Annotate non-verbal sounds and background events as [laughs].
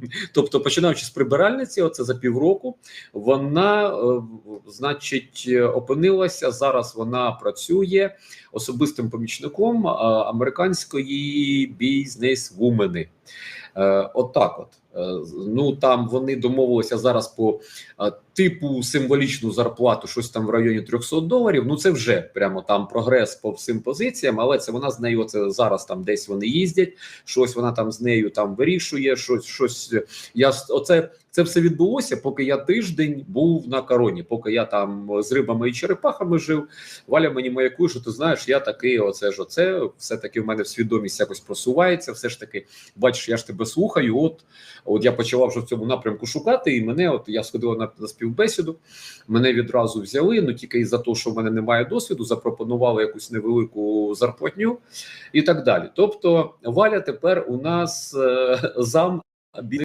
[laughs] Тобто, починаючи з прибиральниці, оце за півроку, вона, е, значить, опинилася зараз. Вона працює особистим помічником американської бізнес-вумени. Е, Отак, от. Е, Ну там вони домовилися зараз по е, типу символічну зарплату, щось там в районі 300 доларів. Ну це вже прямо там прогрес по всім позиціям, але це вона з нею це зараз там десь вони їздять. Щось вона там з нею там вирішує. Щось, щось я оце це все відбулося, поки я тиждень був на короні, поки я там з рибами і черепахами жив. Валя мені маякує, що ти знаєш, я такий, оце ж оце, все таки в мене в свідомість якось просувається. Все ж таки, бачиш, я ж тебе слухаю. От от я почала вже в цьому напрямку шукати, і мене, от я сходила на, на співбесіду, мене відразу взяли. Ну тільки із-за того, що в мене немає досвіду, запропонували якусь невелику зарплатню і так далі. Тобто, Валя тепер у нас е, зам